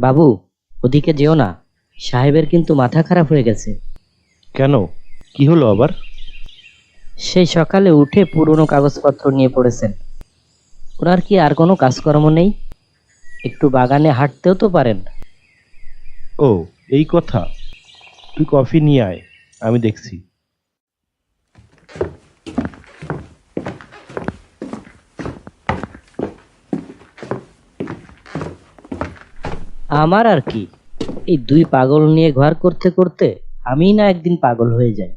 বাবু ওদিকে যেও না। সাহেবের কিন্তু মাথা খারাপ হয়ে গেছে। কেন? কি হলো আবার? সেই সকালে উঠে পুরনো কাগজপত্র নিয়ে পড়েছেন। ওনার কি আর কোনো কাজকর্ম নেই? একটু বাগানে হাঁটতেও তো পারেন। ও এই কথা। তুই কফি নিয়ে আয় আমি দেখছি। আমার আর কি? এই দুই পাগল নিয়ে ঘর করতে করতে আমি না একদিন পাগল হয়ে যাই।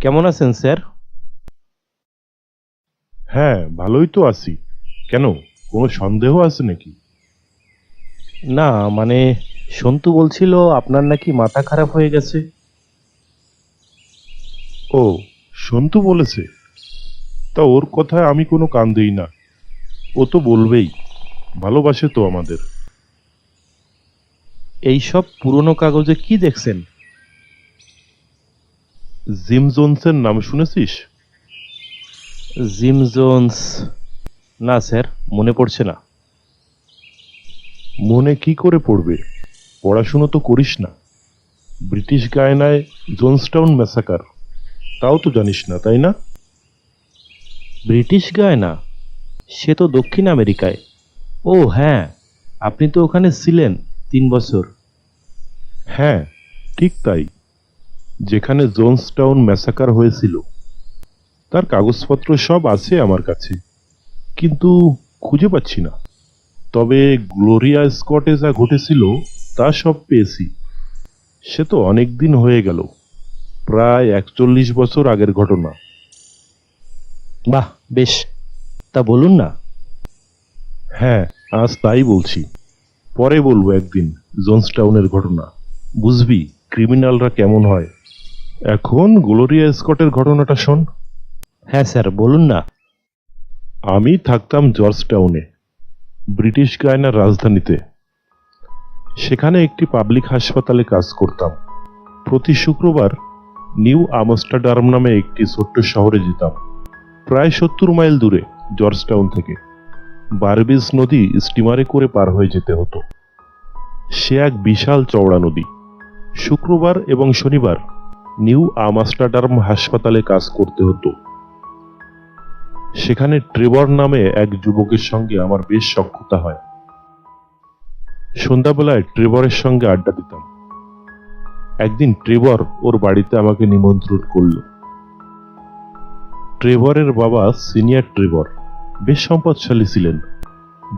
কেমন আছেন স্যার? হ্যাঁ ভালোই তো আছি। কেন কোনো সন্দেহ আছে নাকি? না মানে সন্তু বলছিল আপনার নাকি মাথা খারাপ হয়ে গেছে। ও সন্তু বলেছে? তা ওর কথায় আমি কোনো কান দিই না। ও তো বলবেই ভালোবাসে তো আমাদের। এই সব পুরনো কাগজে কি দেখছেন? জিম জোনসের নাম শুনেছিস? Gym Jones? না স্যার মনে পড়ছে না। মনে কি করে পড়বে? পড়াশুনো তো করিস না। ব্রিটিশ গায়নায় জোনসটাউন ম্যাসাকার। তাও তো জানিস না তাই না? British Guyana? সে তো দক্ষিণ আমেরিকায়। ও হ্যাঁ আপনি তো ওখানে ছিলেন তিন বছর। হ্যাঁ ঠিক তাই। যেখানে জোনসটাউন ম্যাসাকার হয়েছিল। তার কাগজপত্র সব আছে আমার কাছে। কিন্তু খুঁজে পাচ্ছি না। তবে গ্লোরিয়া স্কটে যা ঘটেছিল, তা সব পেয়েছি। সে তো অনেক দিন হয়ে গেল। প্রায় একচল্লিশ বছর আগের ঘটনা। বাহ বেশ। তা বলুন না। হ্যাঁ আজ তাই বলছি। পরে বলব একদিন জোনসটাউনের ঘটনা। বুঝবি ক্রিমিনালরা কেমন হয়। এখন গ্লোরিয়া স্কটের ঘটনাটা শোন। হ্যাঁ স্যার বলুন না। আমি থাকতাম জর্জ টাউনে ব্রিটিশ গায়নার রাজধানীতে। সেখানে একটি পাবলিক হাসপাতালে কাজ করতাম। প্রতি শুক্রবার নিউ আমস্টারডাম নামে একটি ছোট্ট শহরে যেতাম। প্রায় সত্তর মাইল দূরে জর্জ টাউন থেকে। বারবিজ নদী স্টিমারে করে পার হয়ে যেতে হতো। সে এক বিশাল চওড়া নদী। শুক্রবার এবং শনিবার নিউ আমস্টারডাম হাসপাতালে কাজ করতে হতো। সেখানে ট্রেবর নামে এক যুবকের সঙ্গে আমার বেশ সখ্যতা হয়। সন্ধ্যাবেলায় ট্রেবরের সঙ্গে আড্ডা দিতাম। একদিন ট্রেবর ওর বাড়িতে আমাকে নিমন্ত্রণ করল। ট্রেবরের বাবা সিনিয়র ট্রেভর, বেশ সম্পদশালী ছিলেন।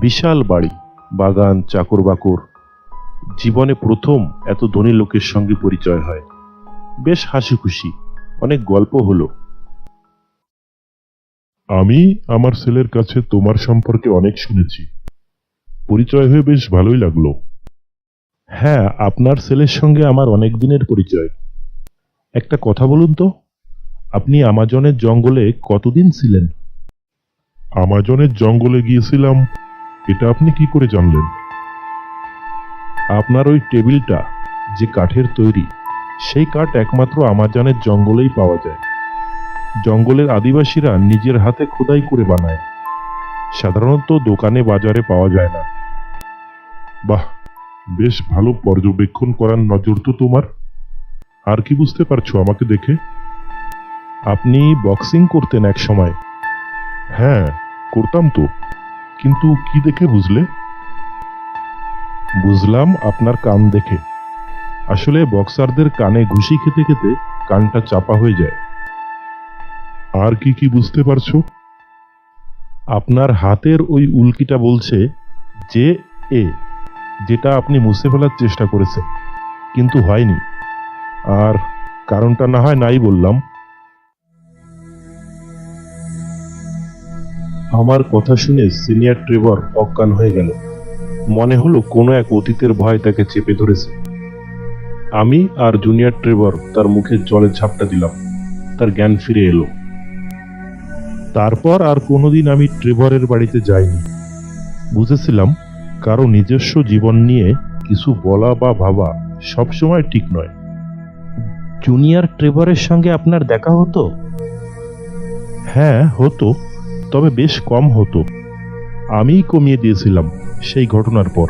বিশাল বাড়ি, বাগান চাকর বাকর জীবনে প্রথম এত ধনী লোকের সঙ্গে পরিচয় হয়। বেশ হাসি খুশি অনেক গল্প হলো। আমি আমার ছেলের কাছে তোমার সম্পর্কে অনেক শুনেছি। পরিচয় হয়ে বেশ ভালোই লাগল। হ্যাঁ আপনার ছেলের সঙ্গে আমার অনেক দিনের পরিচয়। একটা কথা বলুন তো। আপনি আমাজনের জঙ্গলে কতদিন ছিলেন? আমাজনের জঙ্গলে গিয়েছিলাম এটা আপনি কি করে জানলেন? আপনার ওই টেবিলটা যে কাঠের তৈরি সেই কাঠ একমাত্র আমাজনের জঙ্গলেই পাওয়া যায়। জঙ্গলের আদিবাসীরা নিজের হাতে খোদাই করে বানায়। সাধারণত দোকানে বাজারে পাওয়া যায় না। বাহ বেশ ভালো পর্যবেক্ষণ করার নজর তো তোমার। আর কি বুঝতে পারছ আমাকে দেখে? আপনি বক্সিং করতেন এক সময়। হ্যাঁ করতাম তো। কিন্তু কি দেখে বুঝলে? বুঝলাম আপনার কান দেখে। আসলে বক্সারদের কানে ঘুষি খেতে খেতে কানটা চাপা হয়ে যায়। আর কি কি বুঝতে পারছ? আপনার হাতের ওই উল্কিটা বলছে যে এ, যেটা আপনি মুছে ফেলার চেষ্টা করেছেন। কিন্তু হয়নি। আর কারণটা না হয় নাই বললাম। আমার কথা শুনে সিনিয়র ট্রেভর অজ্ঞান হয়ে গেল। মনে হলো কোনো এক অতীতের ভয় তাকে চেপে ধরেছে। আমি আর জুনিয়র ট্রেভর তার মুখে জলের ঝাপটা দিলাম। তার জ্ঞান ফিরে এলো। তারপর আর কোনোদিন আমি ট্রেভরের বাড়িতে যাইনি। বুঝেছিলাম কারও নিজস্ব জীবন নিয়ে কিছু বলা বা ভাবা সবসময় ঠিক নয়। জুনিয়র ট্রেভরের সঙ্গে আপনার দেখা হতো? হ্যাঁ হতো। তবে বেশ কম হতো। আমিই কমিয়ে দিয়েছিলাম সেই ঘটনার পর।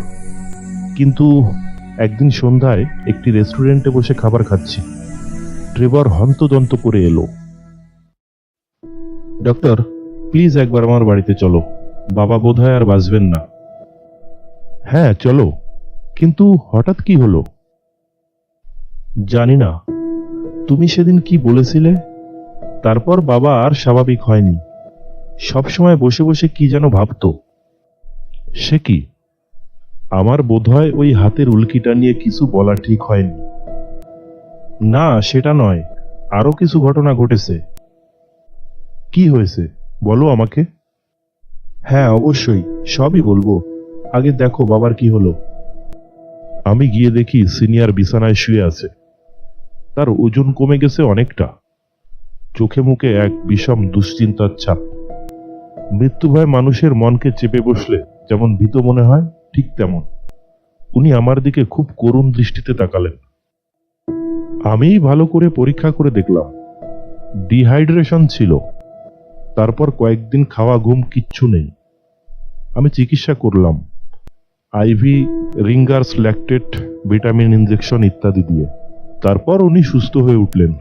কিন্তু একদিন সন্ধ্যায় একটি রেস্টুরেন্টে বসে খাবার খাচ্ছি। ট্রেভর হন্তদন্ত করে এলো। ডক্টর, প্লিজ একবার আমার বাড়িতে চলো। বাবা বোধহয় আর বাঁচবেন না। হ্যাঁ চলো। কিন্তু হঠাৎ কি হলো? জানি না। তুমি সেদিন কি বলেছিলে? তারপর বাবা আর স্বাভাবিক হয়নি। সবসময় বসে বসে কি যেন ভাবতো? সে কি? আমার বোধহয় ওই হাতের উল্কিটা নিয়ে কিছু বলা ঠিক হয়নি। না, সেটা নয়। আরও কিছু ঘটনা ঘটেছে। কি হয়েছে? বলো আমাকে। হ্যাঁ অবশ্যই। সবই বলব। আগে দেখো বাবার কি হলো। আমি গিয়ে দেখি সিনিয়র বিছানায় শুয়ে আছে। তার ওজন কমে গেছে অনেকটা। চোখে মুখে এক বিষম দুশ্চিন্তার ছাপ। মৃত্যু ভয় মানুষের মনকে চেপে বসলে যেমন ভীত মনে হয়, ঠিক তেমন। উনি আমার দিকে খুব করুণ দৃষ্টিতে তাকালেন। আমি ভালো করে পরীক্ষা করে দেখলাম। ডিহাইড্রেশন ছিল। তারপর কয়েকদিন খাওয়া ঘুম কিচ্ছু নেই। আমি চিকিৎসা করলাম। IV, Ringer's lactate, vitamin injection ইত্যাদি দিয়ে। তারপর উনি সুস্থ হয়ে উঠলেন।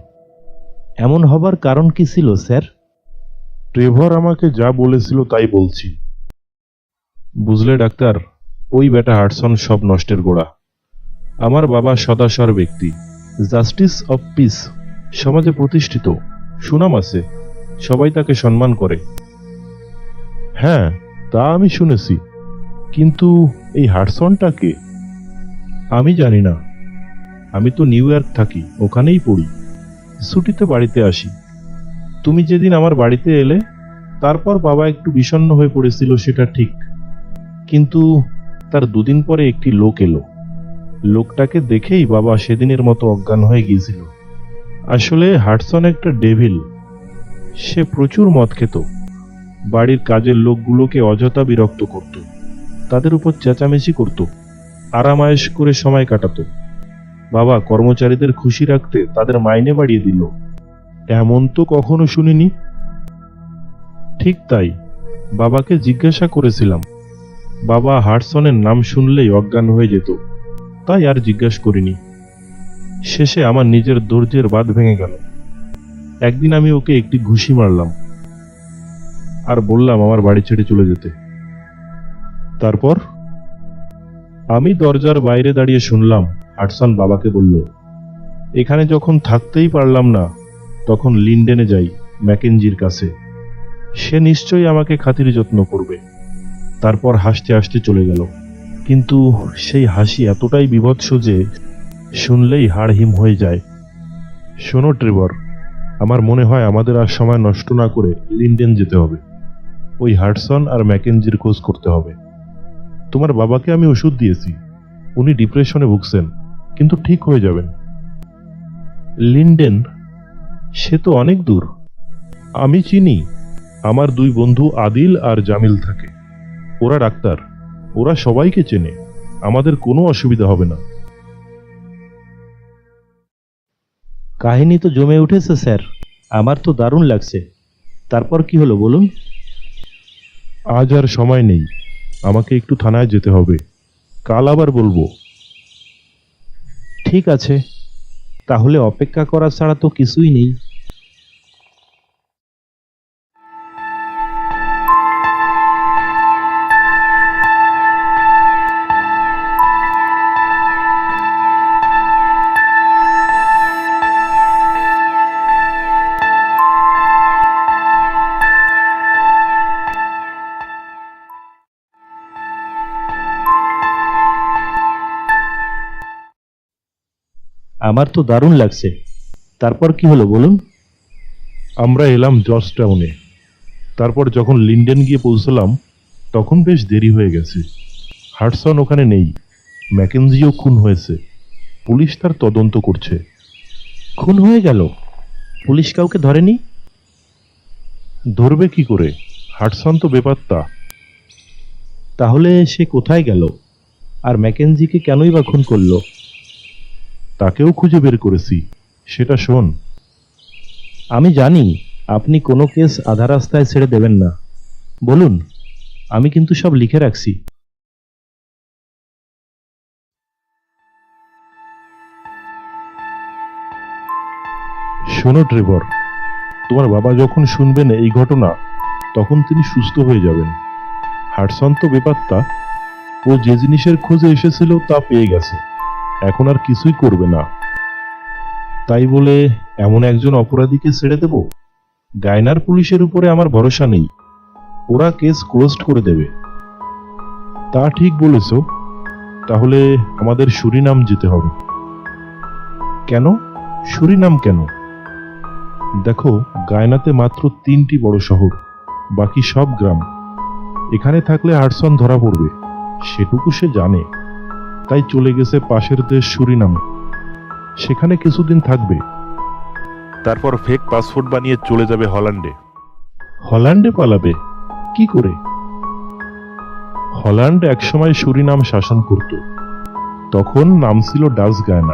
এমন হবার কারণ কি ছিল, স্যার? ট্রেভর আমাকে যা বলেছিল তাই বলছি। বুঝলে, ডাক্তার? ওই বেটা হার্টসন সব নষ্টের গোড়া। আমার বাবা সদাসর ব্যক্তি। জাস্টিস অফ পিস সমাজে প্রতিষ্ঠিত। সুনাম আছে। সবাই তাকে সম্মান করে। হ্যাঁ তা আমি শুনেছি। কিন্তু এই হার্টসনটাকে আমি জানি না। আমি তো নিউ ইয়র্ক থাকি, ওখানেই পড়ি। ছুটিতে বাড়িতে আসি। তুমি যেদিন আমার বাড়িতে এলে, তারপর বাবা একটু বিষণ্ণ হয়ে পড়েছিল, সেটা ঠিক। কিন্তু তার দুদিন পরে একটি লোক এলো। লোকটাকে দেখেই বাবা সেদিনের মতো অজ্ঞান হয়ে গিয়েছিল। আসলে হাটসন একটা ডেভিল। সে প্রচুর মদ খেত। বাড়ির কাজের লোকগুলোকে অযথা বিরক্ত করত। তাদের উপর চেঁচামেচি করত। আরামায়েশ করে সময় কাটাত। বাবা কর্মচারীদের খুশি রাখতে তাদের মাইনে বাড়িয়ে দিল। এমন তো কখনো শুনিনি। ঠিক তাই, বাবাকে জিজ্ঞাসা করেছিলাম। বাবা হার্টসনের নাম শুনলেই অজ্ঞান হয়ে যেত। তাই আর জিজ্ঞাসা করিনি। শেষে আমার নিজের ধৈর্যের বাঁধ ভেঙে গেল। একদিন আমি ওকে একটি ঘুষি মারলাম আর বললাম আমার বাড়ি ছেড়ে চলে যেতে। তারপর আমি দরজার বাইরে দাঁড়িয়ে শুনলাম হাটসন বাবাকে বলল, এখানে যখন থাকতেই পারলাম না তখন লিন্ডেনে যাই ম্যাকেঞ্জির কাছে। সে নিশ্চয়ই আমাকে খাতির যত্ন করবে। তারপর হাসতে হাসতে চলে গেল। কিন্তু সেই হাসি এতটাই বিভৎস যে শুনলেই হাড় হিম হয়ে যায়। শোনো, ট্রেভর, আমার মনে হয় আমাদের আর সময় নষ্ট না করে লিন্ডেন যেতে হবে। ওই হার্টসন আর ম্যাকেঞ্জির খোঁজ করতে হবে। তোমার বাবাকে আমি ওষুধ দিয়েছি। উনি ডিপ্রেশনে ভুগছেন, কিন্তু ঠিক হয়ে যাবেন। লিন্ডেন সে তো অনেক দূর। আমি চিনি আমার দুই বন্ধু আদিল আর জামিল থাকে। ওরা ডাক্তার ওরা সবাইকে চেনে আমাদের কোনো অসুবিধা হবে না। কাহিনী তো জমে উঠেছে স্যার। আমার তো দারুণ লাগছে। তারপর কি হলো বলুন? আজ আর সময় নেই। আমাকে একটু থানায় যেতে হবে। কাল আবার বলব। ঠিক আছে। তাহলে অপেক্ষা করা ছাড়া তো কিছুই নেই। আমার তো দারুণ লাগছে। তারপর কি হলো বলুন? আমরা এলাম জর্জ টাউনে তারপর যখন লিন্ডেন গিয়ে পৌঁছলাম তখন বেশ দেরি হয়ে গেছে। হার্টসন ওখানে নেই। ম্যাকেনজিও খুন হয়েছে। পুলিশ তার তদন্ত করছে। খুন হয়ে গেল? পুলিশ কাউকে ধরেনি? ধরবে কি করে? হার্টসন তো বেপাত্তা। তাহলে সে কোথায় গেল? আর ম্যাকেনজিকে কেনই বা খুন করল? তাকেও খুঁজে বের করেছি। সেটা শোন। আমি জানি আপনি কোনো কেস আধা রাস্তায় ছেড়ে দেবেন না। বলুন, আমি কিন্তু সব লিখে রাখছি। শোনো, ট্রেভর। তোমার বাবা যখন শুনবেন এই ঘটনা, তখন তিনি সুস্থ হয়ে যাবেন। হাটসন তো বেপাত্তা ও যে জিনিসের খোঁজে এসেছিল তা পেয়ে গেছে। এখন আর কিছুই করবে না। তাই বলে এমন একজন অপরাধীকে ছেড়ে দেব? গায়নার পুলিশের উপরে আমার ভরসা নেই। ওরা কেস ক্লোজড করে দেবে। তা ঠিক বলেছ। তাহলে আমাদের সুরিনাম যেতে হবে। কেন? সুরিনাম কেন? দেখো, গায়নাতে মাত্র তিনটি বড় শহর, বাকি সব গ্রাম। এখানে থাকলে হাটসন ধরা পড়বে। সেটুকু সে জানে। তাই চলে গেছে পাশের দেশ সুরিনামে। সেখানে কিছুদিন থাকবে। তারপর ফেক পাসপোর্ট বানিয়ে চলে যাবে হল্যান্ডে। হল্যান্ডে পালাবে? কি করে? হল্যান্ড একসময় সুরিনাম শাসন করত। তখন নাম ছিল ডাচ গায়না।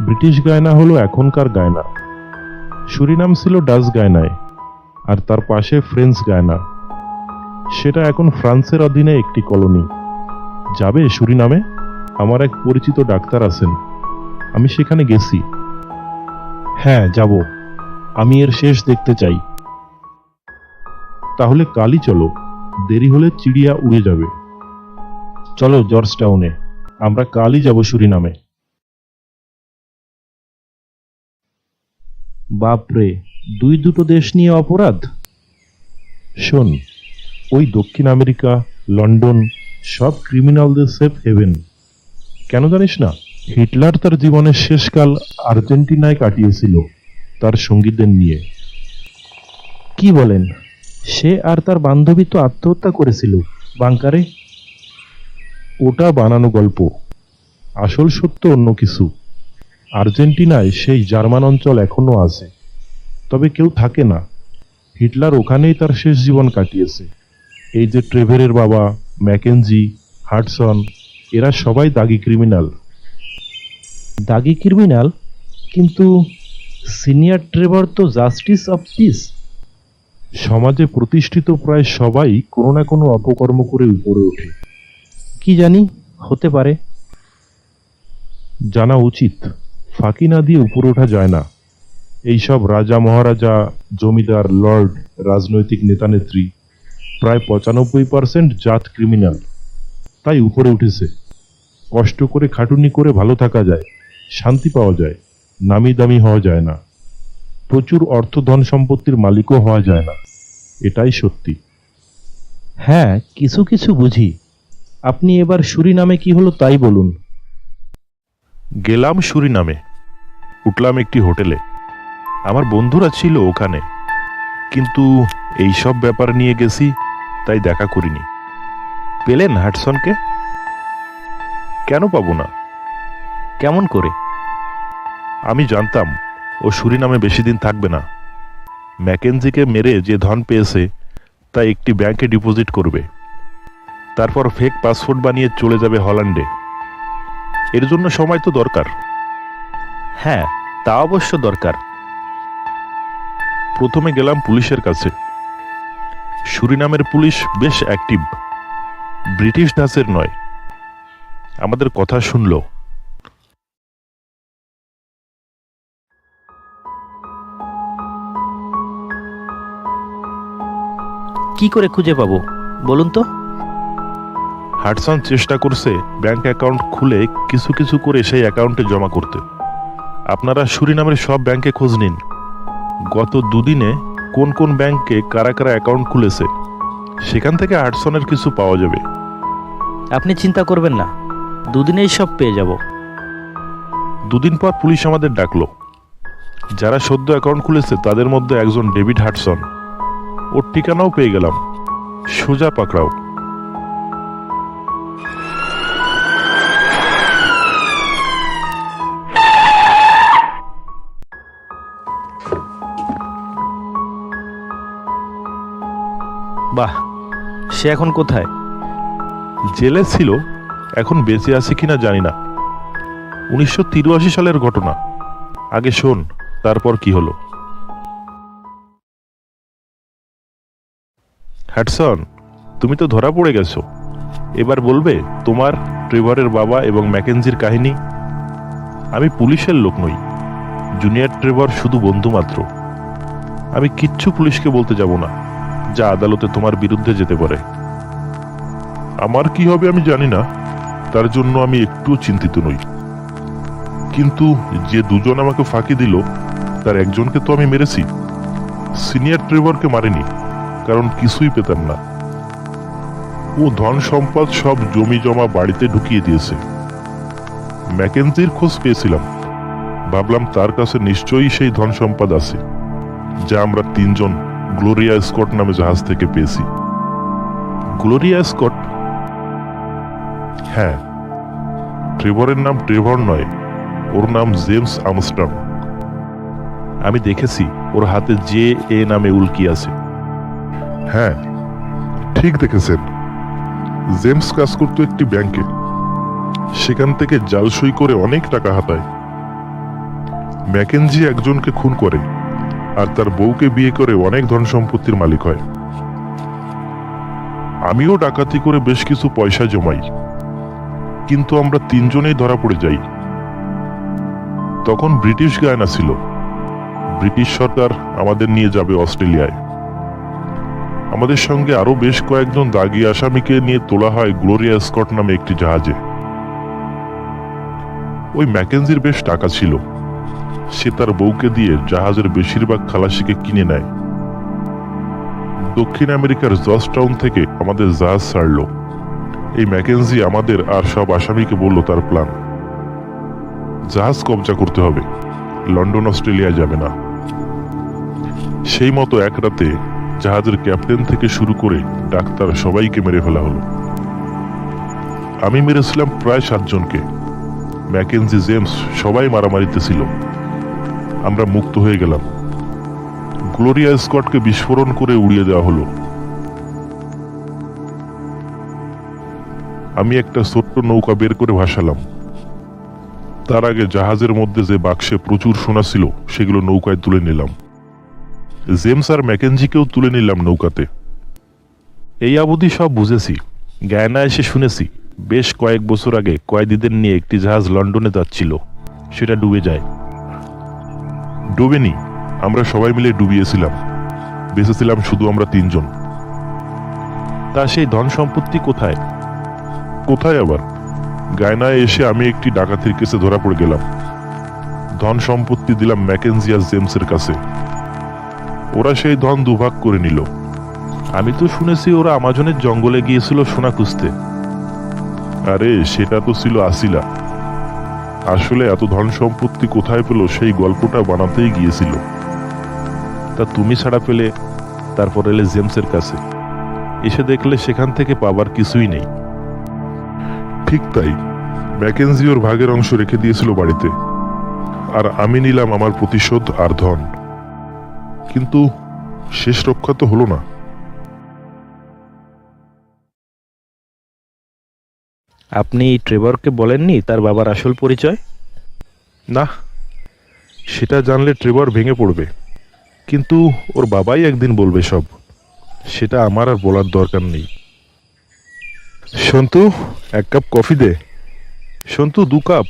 ব্রিটিশ গায়না হলো এখনকার গায়না। সুরিনাম ছিল ডাচ গায়নায় আর তার পাশে ফ্রেঞ্চ গায়না। সেটা এখন ফ্রান্সের অধীনে একটি কলোনি। যাবে সুরিনামে? আমার এক পরিচিত ডাক্তার আছেন। আমি সেখানে গেছি। হ্যাঁ যাব। আমি এর শেষ দেখতে চাই। তাহলে কালই চলো। দেরি হলে চিড়িয়া উড়ে যাবে। চলো জর্জ টাউনে আমরা কালই যাব সুরিনামে। বাপরে, দুই দুটো দেশ নিয়ে অপরাধ? শোন, ওই দক্ষিণ আমেরিকা, লন্ডন, সব ক্রিমিনালদের সেফ হেভেন। কেন জানিস না? হিটলার তার জীবনের শেষকাল আর্জেন্টিনায় কাটিয়েছিল তার সঙ্গীদের নিয়ে। কি বলেন? সে আর তার বান্ধবী তো আত্মহত্যা করেছিল, বাংকারে? ওটা বানানো গল্প। আসল সত্য অন্য কিছু। আর্জেন্টিনায় সেই জার্মান অঞ্চল এখনও আছে, তবে কেউ থাকে না। হিটলার ওখানেই তার শেষ জীবন কাটিয়েছে। এই যে ট্রেভেরের বাবা, ম্যাকেনজি হাডসন এরা সবাই দাগি ক্রিমিনাল। দাগি ক্রিমিনাল? কিন্তু সিনিয়র ট্রেভার তো জাস্টিস অফ পিস। সমাজে প্রতিষ্ঠিত প্রায় সবাই কোনো না কোনো অপকর্ম করে উপরে ওঠে। কি জানি হতে পারে। জানা উচিত ফাঁকি না দিয়ে উপরে ওঠা যায় না। এইসব রাজা মহারাজা জমিদার লর্ড রাজনৈতিক নেতানেত্রী প্রায় পঁচানব্বই পার্সেন্ট জাত ক্রিমিনাল। তাই উপরে উঠেছে। কষ্ট করে খাটুনি করে ভালো থাকা যায় শান্তি পাওয়া যায় নামি দামি হওয়া যায় না। প্রচুর অর্থ ধন সম্পত্তির মালিকও হওয়া যায় না। এটাই সত্যি। হ্যাঁ কিছু কিছু বুঝি। আপনি এবার সুরি নামে কি হলো তাই বলুন। গেলাম সুরিনামে। উঠলাম একটি হোটেলে। আমার বন্ধুরা ছিল ওখানে। কিন্তু এই সব ব্যাপার নিয়ে গেছি তাই দেখা করিনি। পেলেন হাটসনকে? কেন পাবো না? কেমন করে? আমি জানতাম, ও সুরিনামে বেশি দিন থাকবে না। ম্যাকেনজিকে মেরে যে ধন পেয়েছে, তা একটি ব্যাংকে ডিপোজিট করবে। তারপর ফেক পাসপোর্ট বানিয়ে চলে যাবে হল্যান্ডে। এর জন্য সময় তো দরকার। হ্যাঁ তা অবশ্য দরকার। প্রথমে গেলাম পুলিশের কাছে। সুরিনামের পুলিশ বেশ অ্যাক্টিভ ব্রিটিশ ধাঁচের নয়। আমাদের কথা শুনলো। কি করে খুঁজে পাবো? বলুন তো। হাটসন চেষ্টা করছে ব্যাংক অ্যাকাউন্ট খুলে কিছু কিছু করে সেই অ্যাকাউন্টে জমা করতে। আপনারা সুরিনামের সব ব্যাংকে খোঁজ নিন। গত দুদিনে কোন কোন ব্যাংকে কারা কারা অ্যাকাউন্ট খুলেছে সেখান থেকে হাটসনের কিছু পাওয়া যাবে। আপনি চিন্তা করবেন না। দুদিনেই সব পেয়ে যাব। দুদিন পর পুলিশ আমাদের ডাকলো। যারা সদ্য অ্যাকাউন্ট খুলেছে তাদের মধ্যে একজন ডেভিড হাটসন। ওর ঠিকানাও পেয়ে গেলাম। সোজা পাকড়াও। বাহ সে এখন কোথায়? জেলে ছিল, এখন বেঁচে আছে কিনা জানি না। উনিশশো তিরাশি সালের ঘটনা। আগে শোন, তারপর কি হলো। হ্যাটসন, তুমি তো ধরা পড়ে গেছো। এবার বলবে তোমার, ট্রেভারের বাবা এবং ম্যাকেনজির কাহিনী। আমি পুলিশের লোক নই, জুনিয়র ট্রেভার শুধু বন্ধু মাত্র। আমি কিচ্ছু পুলিশকে বলতে যাব না, যা আদালতে তোমার বিরুদ্ধে যেতে পারে। আমার কি হবে আমি জানি না। তার জন্য আমি একটুও চিন্তিত নই। কিন্তু যে দুজন আমাকে ফাঁকি দিল, তার একজনকে তো আমি মেরেছি। সিনিয়র ট্রেভারকে মারিনি, কারণ কিছুই পেতাম না। ও ধন সম্পদ সব জমি জমা বাড়িতে ঢুকিয়ে দিয়েছে। ম্যাকেনজির খোঁজ পেয়েছিলাম। ভাবলাম তার কাছে নিশ্চয়ই সেই ধন সম্পদ আছে, যা আমরা তিনজন গ্লোরিয়া স্কট নামে জাহাজ থেকে পেয়েছি। গ্লোরিয়া স্কট হ্যাঁ ট্রেভরের নাম ট্রেভর নয়, ওর নাম জেমস আমস্ট্রং। আমি দেখেছি ওর হাতে জে এ নামে উল্কি আছে। হ্যাঁ ঠিক দেখেছেন। জেমস কাজ করতো একটি ব্যাংকে। সেখান থেকে জালসই করে অনেক টাকা হাতায়। ম্যাকেনজি একজনকে খুন করে, আর তার বউকে বিয়ে করে অনেক ধন সম্পত্তির মালিক হয়। আমিও ডাকাতি করে বেশ কিছু পয়সা জমাই। কিন্তু আমরা তিনজনেই ধরা পড়ে যাই। তখন ব্রিটিশ গায়না ছিল। ব্রিটিশ সরকার আমাদের নিয়ে যাবে অস্ট্রেলিয়ায়। আমাদের সঙ্গে আরও বেশ কয়েকজন দাগি আসামিকে নিয়ে তোলা হয় গ্লোরিয়া স্কট নামে একটি জাহাজে। ওই ম্যাকেনজির বেশ টাকা ছিল। সে তার বউকে দিয়ে জাহাজের বেশিরভাগ খালাসিকে কিনে নেয়। দক্ষিণ আমেরিকার জর্জ টাউন থেকে আমাদের জাহাজ ছাড়লো। এই ম্যাকেনজি আমাদের আর সব আসামিকে বলল তার প্ল্যান। জাহাজ কবজা করতে হবে। লন্ডন, অস্ট্রেলিয়া যাবে না। সেই মতো এক রাতে জাহাজের ক্যাপ্টেন থেকে শুরু করে ডাক্তার সবাইকে মেরে ফেলা হলো। আমি মেরেছিলাম প্রায় সাতজনকে। ম্যাকেনজি, জেমস, সবাই মারামারিতে ছিল। আমরা মুক্ত হয়ে গেলাম। গ্লোরিয়া স্কটকে বিস্ফোরণ করে উড়িয়ে দেওয়া হলো। আমি একটা ছোট্ট নৌকা বের করে ভাসালাম। তার আগে জাহাজের মধ্যে যে বাক্সে প্রচুর সোনা ছিল, সেগুলো নৌকায় তুলে নিলাম। জেমস আর ম্যাকেনজিকেও তুলে নিলাম নৌকাতে। এই অবধি সব বুঝেছি গায়না এসে শুনেছি, বেশ কয়েক বছর আগে কয়েদিদের নিয়ে একটি জাহাজ লন্ডনে যাচ্ছিল, সেটা ডুবে যায়। ডুবেনি, আমরা সবাই মিলে ডুবিয়েছিলাম, বেঁচেছিলাম শুধু আমরা তিনজন। তা সেই ধন সম্পত্তি কোথায়? কোথায় আবার? গায়নায় এসে আমি একটি ডাকাতির কেসে ধরা পড়ে গেলাম। ধন সম্পত্তি দিলাম ম্যাকেনজিয়া জেমসের কাছে। ওরা সেই ধন দুভাগ করে নিল। আমি তো শুনেছি ওরা আমাজনের জঙ্গলে গিয়েছিল সোনা খুঁজতে। আরে, সেটা তো ছিল আসিলা। আসলে এত ধন সম্পত্তি কোথায় পেল সেই গল্পটা বানাতেই গিয়েছিল। তা তুমি ছাড়া পেলে, তারপর এলে জেমসের কাছে। এসে দেখলে সেখান থেকে পাবার কিছুই নেই। ঠিক তাই। ম্যাকেনজি ওর ভাগের অংশ রেখে দিয়েছিল বাড়িতে। আর আমি নিলাম আমার প্রতিশোধ আর ধন। কিন্তু শেষ রক্ষা তো হলো না। আপনি ট্রেভরকে বলেননি তার বাবার আসল পরিচয়? না সেটা জানলে ট্রেভর ভেঙে পড়বে। কিন্তু ওর বাবাই একদিন বলবে সব। সেটা আমার আর বলার দরকার নেই। সন্তু এক কাপ কফি দে। সন্তু দু কাপ।